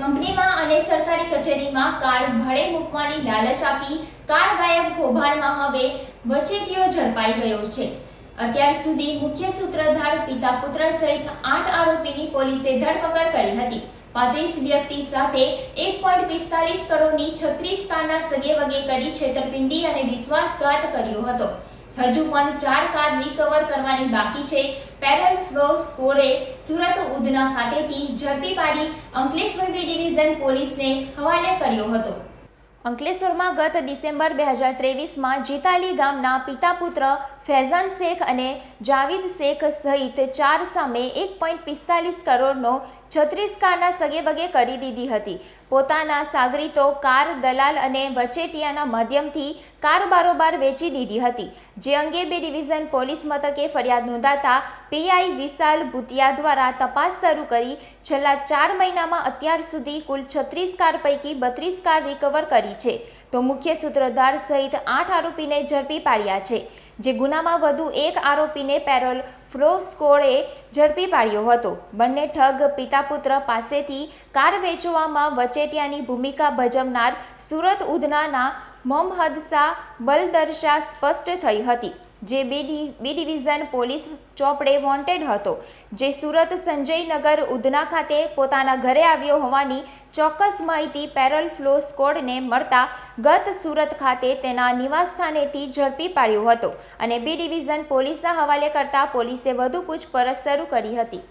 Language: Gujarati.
કંપનીમાં અને સરકારી કચેરીમાં કાર્ડ ભાડે મૂકવાની લાલચ આપી કાર્ડ ગાયબ કૌભાંડમાં હવે વચેટીઓ ઝડપાઈ ગયો છે. અત્યાર સુધી મુખ્ય સૂત્રધાર પિતા પુત્ર સહિત આઠ આરોપીની પોલીસે ધરપકડ કરી હતી. પાંત્રીસ વ્યક્તિ સાથે એક પોઈન્ટ પિસ્તાલીસ કરોડની છત્રીસ કારના સગે વગે કરી છેતરપિંડી અને વિશ્વાસઘાત કર્યો હતો. હજુ પણ ચાર કાર રિકવર કરવાની બાકી છે. પેરલ ફ્લો સ્કોરે સુરત ઉધના ખાતેથી ઝડપી પાડી અંકલેશ્વર ડિવિઝન પોલીસને હવાલે કર્યો હતો. અંકલેશ્વરમાં ગત ડિસેમ્બર બે હજાર ત્રેવીસમાં જીતાલી ગામના પિતા પુત્ર ફેઝાન શેખ અને જાવીદ શેખ સહિત ચાર સામે એક પોઈન્ટ પિસ્તાલીસ કરોડનો છત્રીસ કારના સગેબગે કરી દીધી હતી. પોતાના સાગરીતો કાર, દલાલ અને વચેટિયાના માધ્યમથી કાર બારોબાર વેચી દીધી હતી. જે અંગે બે ડિવિઝન પોલીસ મથકે ફરિયાદ નોંધાતા પીઆઈ વિશાલ ભૂતિયા દ્વારા તપાસ શરૂ કરી છેલ્લા ચાર મહિનામાં અત્યાર સુધી કુલ છત્રીસ કાર પૈકી બત્રીસ કાર રિકવર કરી છે. તો મુખ્ય સૂત્રધાર સહિત આઠ આરોપીને ઝડપી પાડ્યા છે. જે ગુનામાં વધુ એક આરોપીને પેરોલ ફ્લો સ્કોડે ઝડપી પાડ્યો હતો. બંને ઠગ પિતા પુત્ર પાસેથી કાર વેચવામાં વચેટિયાની ભૂમિકા ભજવનાર સુરત ઉધનાના મોહમ્મદ શાહ સ્પષ્ટ થઈ હતી. જે બી ડિવિઝન પોલીસ ચોપડે વોન્ટેડ હતો, જે સુરત સંજયનગર ઉધના ખાતે પોતાના ઘરે આવ્યો હોવાની ચોક્કસ માહિતી પેરલ ફ્લો સ્કોડને મળતા ગત સુરત ખાતે તેના નિવાસસ્થાનેથી ઝડપી પાડ્યો હતો અને બી ડિવિઝન પોલીસના હવાલે કરતા પોલીસે વધુ પૂછપરછ શરૂ કરી હતી.